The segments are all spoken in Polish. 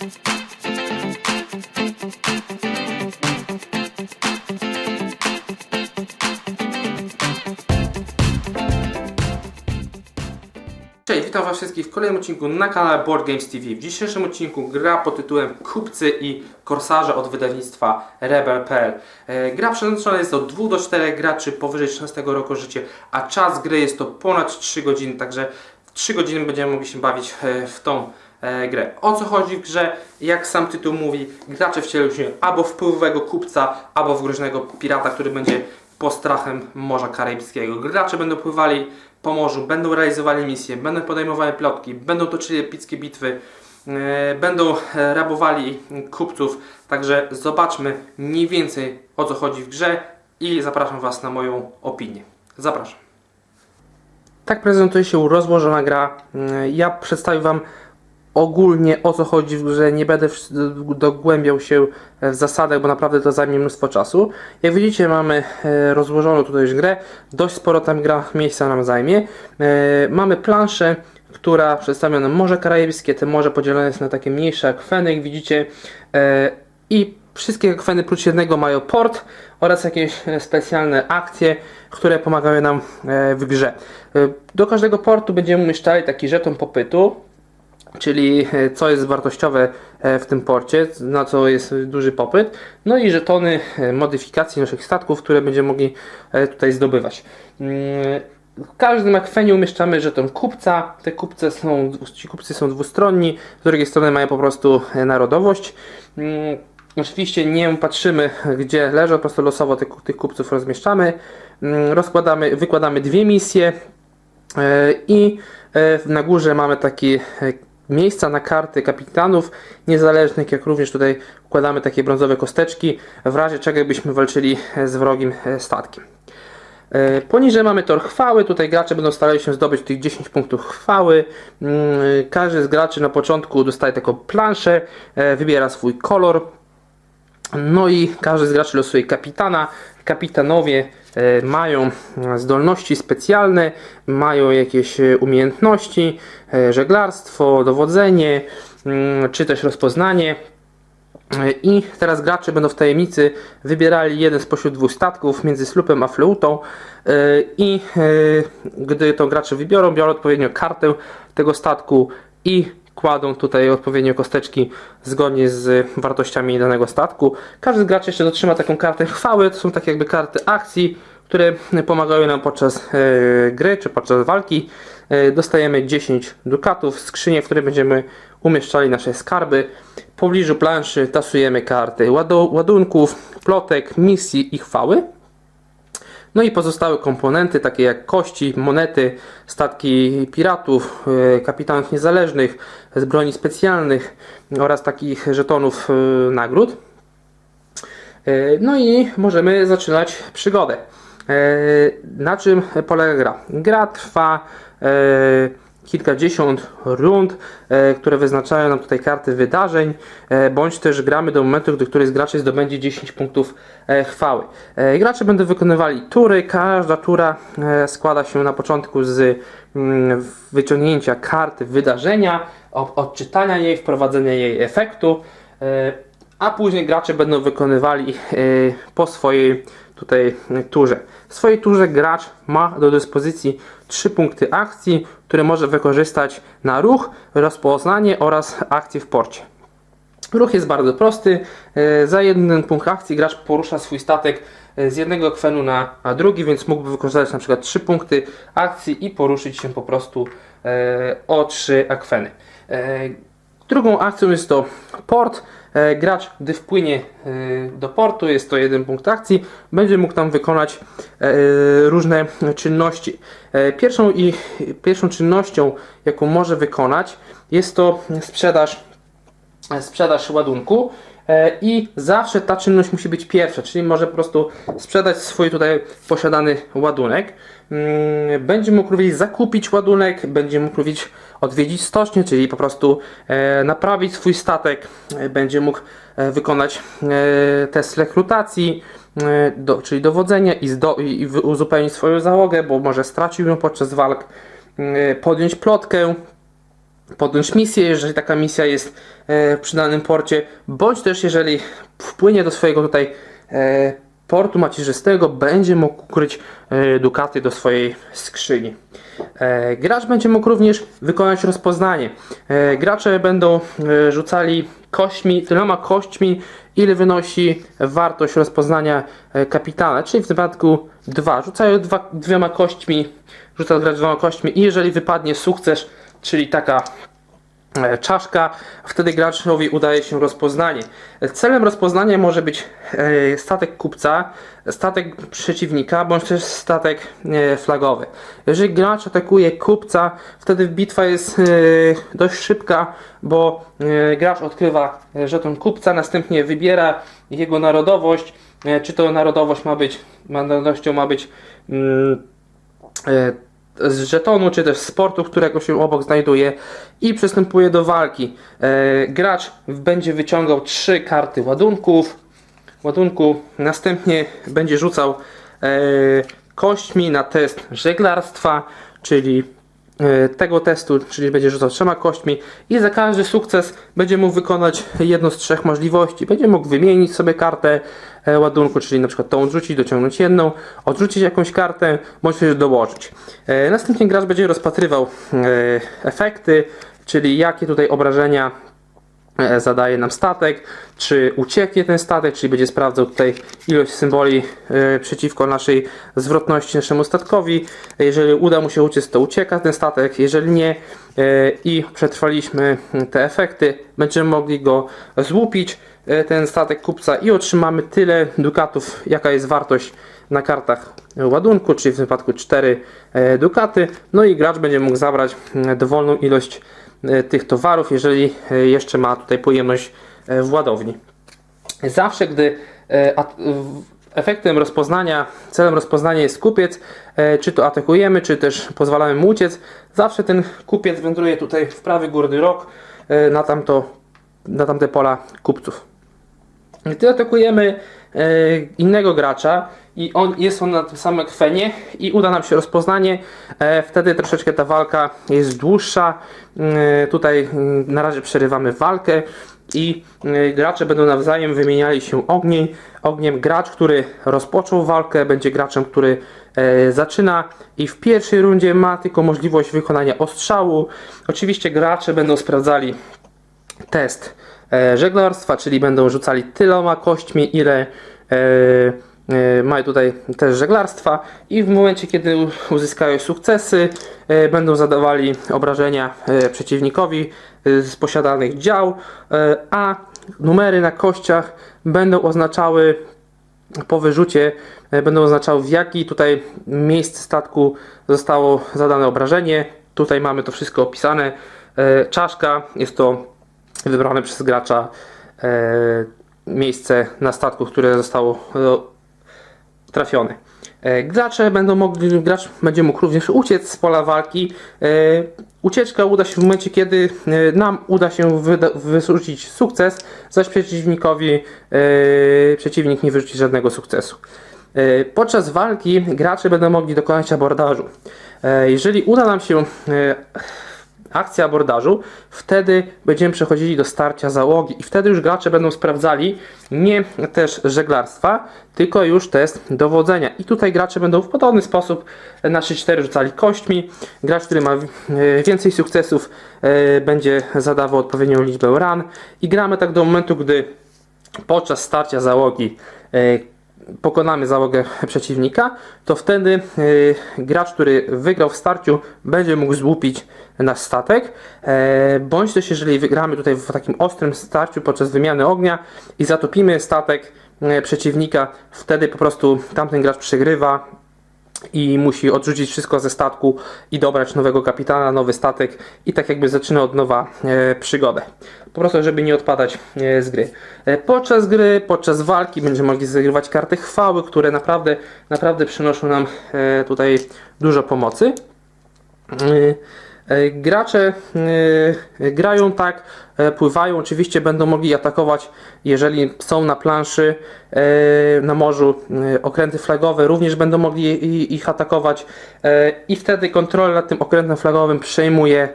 Cześć, witam was wszystkich w kolejnym odcinku na kanale Board Games TV. W dzisiejszym odcinku gra pod tytułem Kupcy i Korsarze od wydawnictwa Rebel.pl. E, Gra przeznaczona jest od 2 do 4 graczy powyżej 13 roku życia, a czas gry jest to ponad 3 godziny, także w 3 godziny będziemy mogli się bawić e, w tą e, grę. O co chodzi w grze? Jak sam tytuł mówi, gracze wcielą się albo w wpływowego kupca, albo w groźnego pirata, który będzie postrachem Morza Karaibskiego. Gracze będą pływali po morzu, będą realizowali misje, będą podejmowali plotki, będą toczyli epickie bitwy, e, będą e, rabowali kupców. Także zobaczmy mniej więcej o co chodzi w grze i zapraszam Was na moją opinię. Zapraszam. Tak prezentuje się rozłożona gra. Ja przedstawię Wam ogólnie o co chodzi w grze. Nie będę dogłębiał się w zasadach, bo naprawdę to zajmie mnóstwo czasu. Jak widzicie, mamy e, rozłożoną tutaj już grę. Dość sporo tam gra miejsca nam zajmie. E, Mamy planszę, która przedstawia nam Morze Karaibskie. Te morze podzielone jest na takie mniejsze akweny, jak widzicie. E, I wszystkie akweny prócz jednego mają port oraz jakieś specjalne akcje, które pomagają nam w grze. Do każdego portu będziemy umieszczali taki żeton popytu, czyli e, co jest wartościowe e, w tym porcie, na co jest duży popyt, no i żetony e, modyfikacji naszych statków, które będziemy mogli tutaj zdobywać. Mm, W każdym akwenie umieszczamy żeton kupca. Te kupce są, ci kupcy są dwustronni, z drugiej strony mają po prostu narodowość. Mm, Oczywiście nie patrzymy, gdzie leżą, po prostu losowo tych, tych kupców rozmieszczamy. Mm, Rozkładamy, wykładamy dwie misje, I na górze mamy takie e, miejsca na karty kapitanów niezależnych, jak również tutaj układamy takie brązowe kosteczki, w razie czego byśmy walczyli e, z wrogim e, statkiem. E, Poniżej mamy tor chwały, tutaj gracze będą starali się zdobyć tych 10 punktów chwały. Mm, Każdy z graczy na początku dostaje taką planszę, wybiera swój kolor, no i każdy z graczy losuje kapitana. Kapitanowie mają e, zdolności specjalne, mają jakieś e, umiejętności, e, żeglarstwo, dowodzenie, mm, czy też rozpoznanie. I teraz gracze będą w tajemnicy wybierali jeden spośród dwóch statków między slupem a fleutą i gdy to gracze wybiorą, biorą odpowiednio kartę tego statku i kładą tutaj odpowiednio kosteczki zgodnie z wartościami danego statku. Każdy z graczy jeszcze dotrzyma taką kartę chwały, to są takie jakby karty akcji, które pomagają nam podczas e, gry czy podczas walki. E, dostajemy 10 dukatów, skrzynię, w której będziemy umieszczali nasze skarby. W pobliżu planszy tasujemy karty ładu- ładunków, plotek, misji i chwały. No i pozostałe komponenty, takie jak kości, monety, statki piratów, e, kapitanów niezależnych, z broni specjalnych oraz takich żetonów e, nagród. E, No i możemy zaczynać przygodę. Na czym polega gra? Gra trwa kilkadziesiąt rund, e, które wyznaczają nam tutaj karty wydarzeń, e, bądź też gramy do momentu, gdy któryś z graczy zdobędzie 10 punktów e, chwały. Gracze będą wykonywali tury, każda tura składa się na początku z mm, wyciągnięcia karty wydarzenia, odczytania jej, wprowadzenia jej efektu, a później gracze będą wykonywali e, po swojej tutaj turze. W swojej turze gracz ma do dyspozycji trzy punkty akcji, które może wykorzystać na ruch, rozpoznanie oraz akcję w porcie. Ruch jest bardzo prosty. E, Za jeden punkt akcji gracz porusza swój statek e, z jednego akwenu na, drugi, więc mógłby wykorzystać na przykład trzy punkty akcji i poruszyć się po prostu o trzy akweny. Drugą akcją jest to port. E, Gracz, gdy wpłynie e, do portu, jest to jeden punkt akcji, będzie mógł tam wykonać e, różne czynności. Pierwszą, i, pierwszą czynnością, jaką może wykonać, jest to sprzedaż sprzedaż ładunku i zawsze ta czynność musi być pierwsza, czyli może po prostu sprzedać swój tutaj posiadany ładunek. Mm, Będzie mógł również zakupić ładunek, będzie mógł również odwiedzić stocznię, czyli po prostu e, naprawić swój statek, e, będzie mógł e, wykonać e, test rekrutacji, e, do, czyli dowodzenia i, zdo, i uzupełnić swoją załogę, bo może stracił ją podczas walk, e, podjąć plotkę, podjąć misję, jeżeli taka misja jest e, przy danym porcie, bądź też jeżeli wpłynie do swojego tutaj e, portu macierzystego, będzie mógł ukryć e, dukaty do swojej skrzyni. Gracz będzie mógł również wykonać rozpoznanie. Gracze będą rzucali kośćmi, tyloma kośćmi, ile wynosi wartość rozpoznania kapitana, czyli w wypadku 2. Rzucają dwa, dwiema kośćmi, rzuca gracz dwoma kośćmi i jeżeli wypadnie sukces, czyli taka e, czaszka, wtedy graczowi udaje się rozpoznanie. Celem rozpoznania może być e, statek kupca, statek przeciwnika, bądź też statek e, flagowy. Jeżeli gracz atakuje kupca, wtedy bitwa jest dość szybka, bo gracz odkrywa żeton kupca, następnie wybiera jego narodowość, czy to narodowość ma być, narodowością ma być mm, z żetonu, czy też z sportu, którego się obok znajduje i przystępuje do walki. E, gracz będzie wyciągał trzy karty ładunków, ładunku, następnie będzie rzucał e, kośćmi na test żeglarstwa, czyli tego testu, czyli będzie rzucał trzema kośćmi i za każdy sukces będzie mógł wykonać jedną z trzech możliwości. Będzie mógł wymienić sobie kartę e, ładunku, czyli na przykład tą odrzucić, dociągnąć jedną, odrzucić jakąś kartę, bądź też dołożyć. E, Następnie gracz będzie rozpatrywał e, efekty, czyli jakie tutaj obrażenia zadaje nam statek, czy ucieknie ten statek, czyli będzie sprawdzał tutaj ilość symboli e, przeciwko naszej zwrotności naszemu statkowi. Jeżeli uda mu się uciec, to ucieka ten statek, jeżeli nie e, i przetrwaliśmy te efekty, będziemy mogli go złupić, e, ten statek kupca i otrzymamy tyle dukatów, jaka jest wartość na kartach ładunku, czyli w wypadku 4 e, dukaty. No i gracz będzie mógł zabrać e, dowolną ilość e, tych towarów, jeżeli e, jeszcze ma tutaj pojemność e, w ładowni. Zawsze, gdy e, efektem rozpoznania, celem rozpoznania jest kupiec, e, czy to atakujemy, czy też pozwalamy mu uciec, zawsze ten kupiec wędruje tutaj w prawy górny rok e, na, tamto, na tamte pola kupców. Gdy atakujemy e, innego gracza i on jest on na tym samym kwenie i uda nam się rozpoznanie, e, wtedy troszeczkę ta walka jest dłuższa. E, tutaj mm, na razie przerywamy walkę i gracze będą nawzajem wymieniali się ogniem. Ogniem gracz, który rozpoczął walkę, będzie graczem, który zaczyna i w pierwszej rundzie ma tylko możliwość wykonania ostrzału. Oczywiście gracze będą sprawdzali test żeglarstwa, czyli będą rzucali tyloma kośćmi, ile e, e, mają tutaj też żeglarstwa i w momencie, kiedy uzyskają sukcesy, e, będą zadawali obrażenia e, przeciwnikowi e, z posiadanych dział, e, a numery na kościach będą oznaczały po wyrzucie e, będą oznaczały w jaki tutaj miejsce statku zostało zadane obrażenie. Tutaj mamy to wszystko opisane. E, Czaszka jest to wybrane przez gracza e, miejsce na statku, które zostało e, trafione. E, Gracze będą mogli, gracz będzie mógł również uciec z pola walki. Ucieczka uda się w momencie, kiedy nam uda się wyrzucić sukces, zaś przeciwnikowi przeciwnik nie wyrzuci żadnego sukcesu. Podczas walki gracze będą mogli dokonać abordażu. Jeżeli uda nam się akcja abordażu, wtedy będziemy przechodzili do starcia załogi i wtedy już gracze będą sprawdzali nie też żeglarstwa, tylko już test dowodzenia. I tutaj gracze będą w podobny sposób na 3-4 rzucali kośćmi. Gracz, który ma e, więcej sukcesów, e, będzie zadawał odpowiednią liczbę ran i gramy tak do momentu, gdy podczas starcia załogi e, pokonamy załogę przeciwnika, to wtedy e, gracz, który wygrał w starciu, będzie mógł złupić nasz statek, e, bądź też jeżeli wygramy tutaj w takim ostrym starciu podczas wymiany ognia i zatopimy statek e, przeciwnika, wtedy po prostu tamten gracz przegrywa, i musi odrzucić wszystko ze statku i dobrać nowego kapitana, nowy statek i tak jakby zaczyna od nowa e, przygodę. Po prostu, żeby nie odpadać e, z gry. E, podczas gry, podczas walki będziemy mogli zagrywać karty chwały, które naprawdę, naprawdę przynoszą nam e, tutaj dużo pomocy. E, E, Gracze e, grają tak, e, pływają, oczywiście będą mogli atakować, jeżeli są na planszy, e, na morzu, okręty flagowe również będą mogli ich atakować e, i wtedy kontrolę nad tym okrętem flagowym przejmuje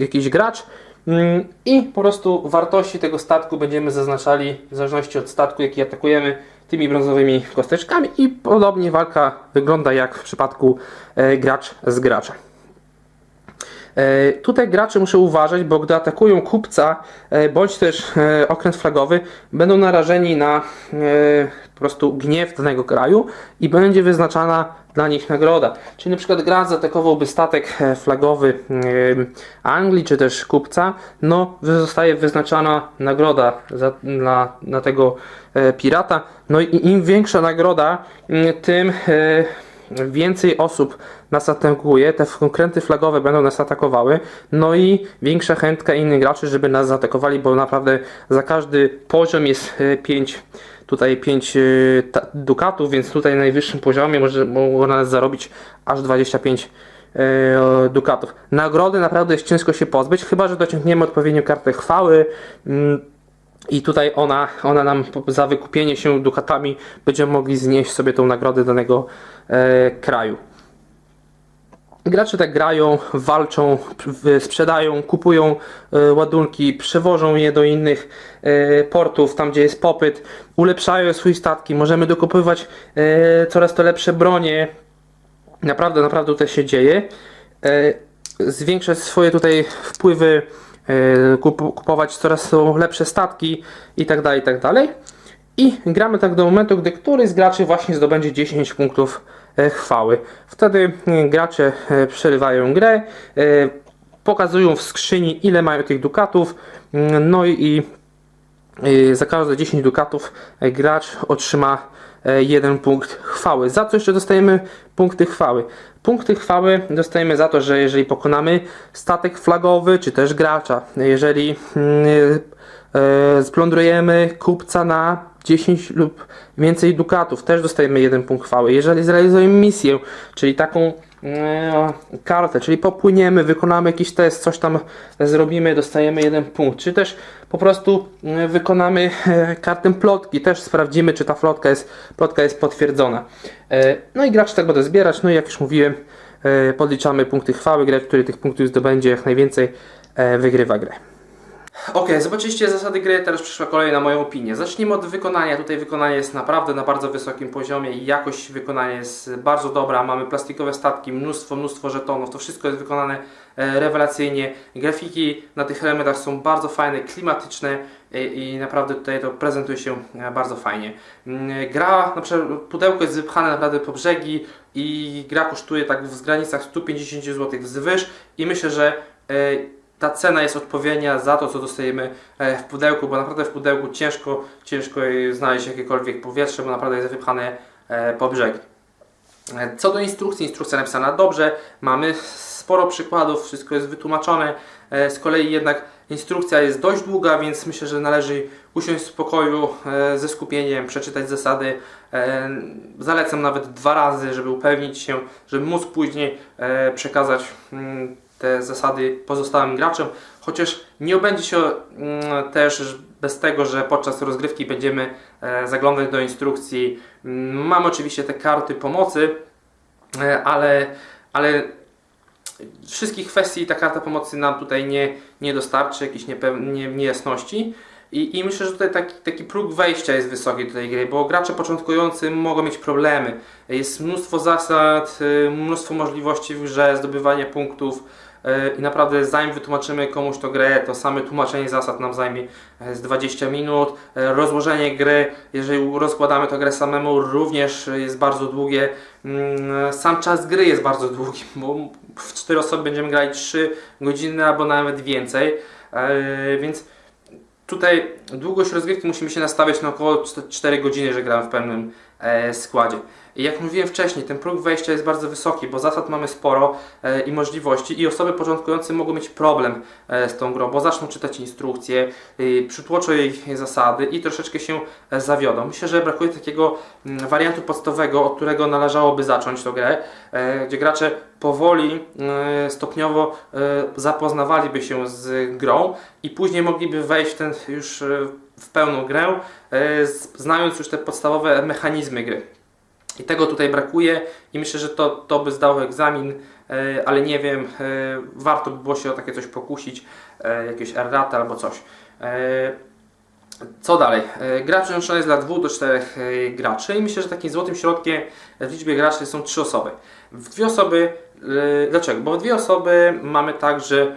jakiś gracz Mm, i po prostu wartości tego statku będziemy zaznaczali w zależności od statku, jaki atakujemy tymi brązowymi kosteczkami i podobnie walka wygląda jak w przypadku e, gracz z graczem. E, Tutaj gracze muszą uważać, bo gdy atakują kupca e, bądź też e, okręt flagowy, będą narażeni na po prostu gniew danego kraju i będzie wyznaczana dla nich nagroda. Czyli na przykład gracz zaatakowałby statek flagowy Anglii czy też kupca, no zostaje wyznaczana nagroda za, na tego pirata. No i im większa nagroda, m, tym więcej osób nas atakuje, te konkrety flagowe będą nas atakowały, no i większa chętka innych graczy, żeby nas zaatakowali, bo naprawdę za każdy poziom jest 5 tutaj 5 dukatów, więc tutaj na najwyższym poziomie może na nas zarobić aż 25 e, dukatów. Nagrody naprawdę jest ciężko się pozbyć, chyba że dociągniemy odpowiednią kartę chwały. mm, i tutaj ona, ona nam za wykupienie się dukatami będziemy mogli znieść sobie tą nagrodę danego e, kraju. Gracze tak grają, walczą, sprzedają, kupują e, ładunki, przewożą je do innych e, portów, tam gdzie jest popyt, ulepszają swoje statki, możemy dokupywać e, coraz to lepsze bronie. Naprawdę, naprawdę tutaj się dzieje. E, zwiększać swoje tutaj wpływy, e, kup- kupować coraz to lepsze statki tak i tak dalej. I gramy tak do momentu, gdy któryś z graczy właśnie zdobędzie 10 punktów e, chwały. Wtedy e, gracze e, przerywają grę, e, pokazują w skrzyni ile mają tych dukatów, mm, no i, e, za każde 10 dukatów e, gracz otrzyma e, jeden punkt chwały. Za co jeszcze dostajemy punkty chwały? Punkty chwały dostajemy za to, że jeżeli pokonamy statek flagowy, czy też gracza, jeżeli mm, e, splądrujemy kupca na 10 lub więcej dukatów, też dostajemy jeden punkt chwały. Jeżeli zrealizujemy misję, czyli taką e, kartę, czyli popłyniemy, wykonamy jakiś test, coś tam zrobimy, dostajemy jeden punkt. Czy też po prostu e, wykonamy e, kartę plotki, też sprawdzimy, czy ta plotka jest, plotka jest potwierdzona. No i gracz tak będą zbierać, no i jak już mówiłem, podliczamy punkty chwały, gracz, który tych punktów zdobędzie jak najwięcej, wygrywa grę. Ok, zobaczyliście zasady gry, teraz przyszła kolej na moją opinię. Zacznijmy od wykonania. Tutaj wykonanie jest naprawdę na bardzo wysokim poziomie i jakość wykonania jest bardzo dobra. Mamy plastikowe statki, mnóstwo, mnóstwo żetonów. To wszystko jest wykonane e, rewelacyjnie. Grafiki na tych elementach są bardzo fajne, klimatyczne i, i naprawdę tutaj to prezentuje się e, bardzo fajnie. Mm, Gra, na przykład pudełko jest wypchane naprawdę po brzegi i gra kosztuje tak w granicach 150 zł wzwyż i myślę, że e, ta cena jest odpowiednia za to, co dostajemy e, w pudełku, bo naprawdę w pudełku ciężko, ciężko znaleźć jakiekolwiek powietrze, bo naprawdę jest wypchane e, po brzegi. E, Co do instrukcji, instrukcja napisana dobrze, mamy sporo przykładów, wszystko jest wytłumaczone. Z kolei jednak instrukcja jest dość długa, więc myślę, że należy usiąść w spokoju ze skupieniem, przeczytać zasady. Zalecam nawet dwa razy, żeby upewnić się, żeby móc później przekazać mm, te zasady pozostałym graczom, chociaż nie obędzie się mm, też bez tego, że podczas rozgrywki będziemy e, zaglądać do instrukcji. Mm, Mam oczywiście te karty pomocy, e, ale, ale wszystkich kwestii ta karta pomocy nam tutaj nie, nie dostarczy, jakichś niejasności. I, I myślę, że tutaj taki, taki próg wejścia jest wysoki do tej gry, bo gracze początkujący mogą mieć problemy. Jest mnóstwo zasad, y, mnóstwo możliwości w grze, zdobywania punktów. Y, I naprawdę zanim wytłumaczymy komuś to grę, to same tłumaczenie zasad nam zajmie e, z 20 minut. E, Rozłożenie gry, jeżeli rozkładamy tę grę samemu, również jest bardzo długie. Mm, Sam czas gry jest bardzo długi, bo w 4 osoby będziemy grać 3 godziny albo nawet więcej. E, Więc tutaj długość rozgrywki musimy się nastawiać na około 4 godziny, że gramy w pełnym e, składzie. I jak mówiłem wcześniej, ten próg wejścia jest bardzo wysoki, bo zasad mamy sporo e, i możliwości i osoby początkujące mogą mieć problem e, z tą grą, bo zaczną czytać instrukcje, y, przytłoczą jej zasady i troszeczkę się e, zawiodą. Myślę, że brakuje takiego mm, wariantu podstawowego, od którego należałoby zacząć tę grę, e, gdzie gracze powoli, e, stopniowo e, zapoznawaliby się z grą i później mogliby wejść w ten już e, w pełną grę, e, znając już te podstawowe mechanizmy gry. I tego tutaj brakuje i myślę, że to, to by zdało egzamin, e, ale nie wiem, e, warto by było się o takie coś pokusić, e, jakieś errata albo coś. Co dalej? Gra przeznaczona jest dla 2 do 4 e, graczy i myślę, że takim złotym środkiem w liczbie graczy są 3 osoby. W dwie osoby, dlaczego? Bo w dwie osoby mamy tak, że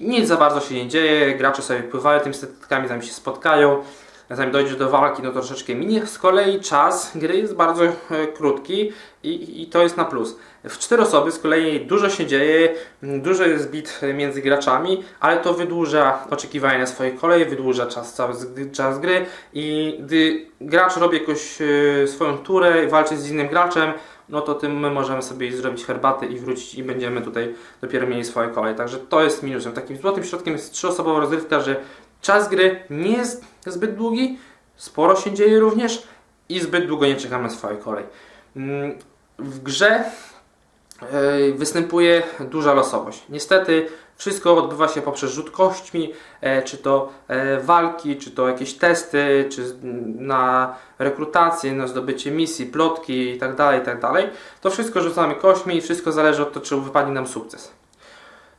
nic za bardzo się nie dzieje, gracze sobie pływają tymi statkami, zanim się spotkają, zanim dojdzie do walki, no troszeczkę minie. Z kolei czas gry jest bardzo e, krótki i, i to jest na plus. W cztery osoby z kolei dużo się dzieje, dużo jest bit między graczami, ale to wydłuża oczekiwanie na swojej kolei, wydłuża czas, czas, czas gry i gdy gracz robi jakąś e, swoją turę i walczy z innym graczem, no to tym my możemy sobie zrobić herbatę i wrócić i będziemy tutaj dopiero mieli swoje kolej. Także to jest minusem. Takim złotym środkiem jest trzyosobowa rozgrywka, że czas gry nie jest zbyt długi, sporo się dzieje również i zbyt długo nie czekamy na swoje kolej. Mm, W grze występuje duża losowość. Niestety wszystko odbywa się poprzez rzut kośćmi, e, czy to e, walki, czy to jakieś testy, czy na rekrutację, na zdobycie misji, plotki itd., itd. To wszystko rzucamy kośćmi i wszystko zależy od tego, czy wypadnie nam sukces.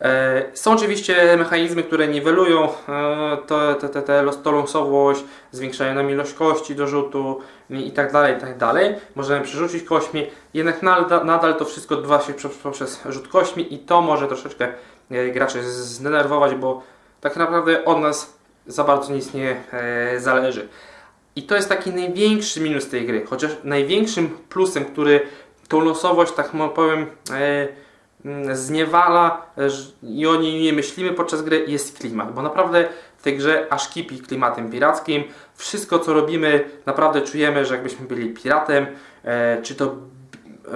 E, Są oczywiście mechanizmy, które niwelują e, to, te, te, te, losowość, zwiększają nam ilość kości do rzutu i tak dalej, i tak dalej. Możemy przerzucić kośćmi, jednak nadal, nadal to wszystko odbywa się prze- poprzez rzut kośćmi i to może troszeczkę e, graczy zdenerwować, bo tak naprawdę od nas za bardzo nic nie e, zależy. I to jest taki największy minus tej gry, chociaż największym plusem, który tą losowość, tak powiem, e, zniewala e, i o niej nie myślimy podczas gry, jest klimat, bo naprawdę w tej grze aż kipi klimatem pirackim. Wszystko co robimy, naprawdę czujemy, że jakbyśmy byli piratem, e, czy to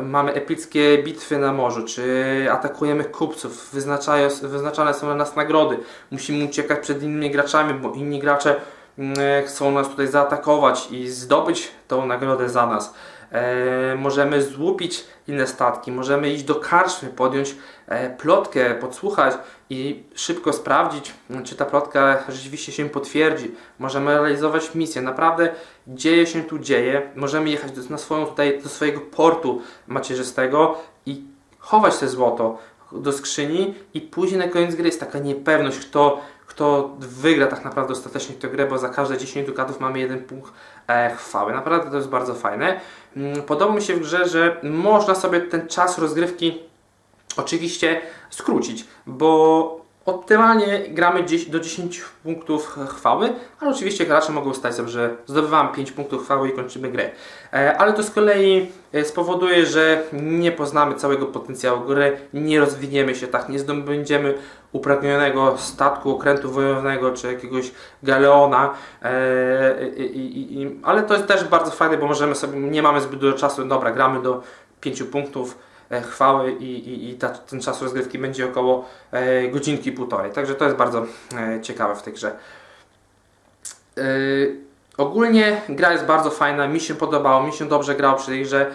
mamy epickie bitwy na morzu, czy atakujemy kupców, wyznaczane są na nas nagrody, musimy uciekać przed innymi graczami, bo inni gracze mm, chcą nas tutaj zaatakować i zdobyć tą nagrodę za nas. E, możemy złupić inne statki, możemy iść do karczmy, podjąć e, plotkę, podsłuchać i szybko sprawdzić, m, czy ta plotka rzeczywiście się potwierdzi. Możemy realizować misję. Naprawdę dzieje się tu dzieje. Możemy jechać do, na swoją tutaj, do swojego portu macierzystego i chować te złoto do skrzyni i później na koniec gry jest taka niepewność, kto, kto wygra tak naprawdę ostatecznie tę grę, bo za każde 10 dukatów mamy jeden punkt e, chwały. Naprawdę to jest bardzo fajne. Mm, Podoba mi się w grze, że można sobie ten czas rozgrywki oczywiście skrócić, bo optymalnie gramy do 10 punktów chwały, ale oczywiście gracze mogą stać sobie, że zdobywamy 5 punktów chwały i kończymy grę. E, Ale to z kolei e, spowoduje, że nie poznamy całego potencjału gry, nie rozwiniemy się tak, nie zdobędziemy upragnionego statku, okrętu wojowego czy jakiegoś galeona. E, i, i, i, ale to jest też bardzo fajne, bo możemy sobie, nie mamy zbyt dużo czasu, dobra, gramy do 5 punktów e, chwały i, ta, ten czas rozgrywki będzie około e, godzinki półtorej. Także to jest bardzo ciekawe w tej grze. Ogólnie gra jest bardzo fajna, mi się podobało, mi się dobrze grało przy tej grze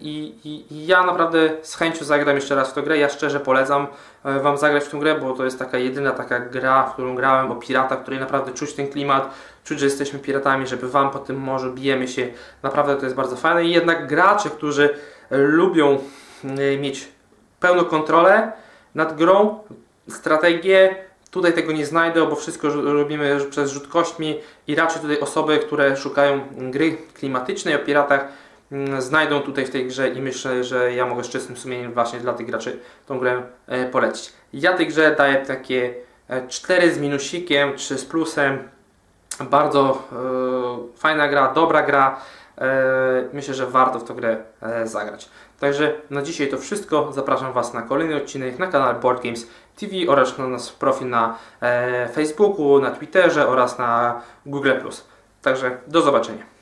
i, i, i ja naprawdę z chęcią zagram jeszcze raz w tę grę. Ja szczerze polecam e, Wam zagrać w tę grę, bo to jest taka jedyna taka gra, w którą grałem o piratach, w której naprawdę czuć ten klimat, czuć, że jesteśmy piratami, że bywamy po tym morzu, bijemy się. Naprawdę to jest bardzo fajne i jednak gracze, którzy lubią e, mieć pełną kontrolę nad grą, strategię. Tutaj tego nie znajdę, bo wszystko robimy przez rzut kośćmi i raczej tutaj osoby, które szukają gry klimatycznej o piratach, mm, znajdą tutaj w tej grze i myślę, że ja mogę z czystym sumieniem właśnie dla tych graczy tą grę e, polecić. Ja tej grze daję takie e, 4 z minusikiem, 3 z plusem. Bardzo e, fajna gra, dobra gra. E, myślę, że warto w tę grę e, zagrać. Także na dzisiaj to wszystko. Zapraszam Was na kolejny odcinek na kanale Board Games TV oraz na nasz profil na e, Facebooku, na Twitterze oraz na Google+. Także do zobaczenia.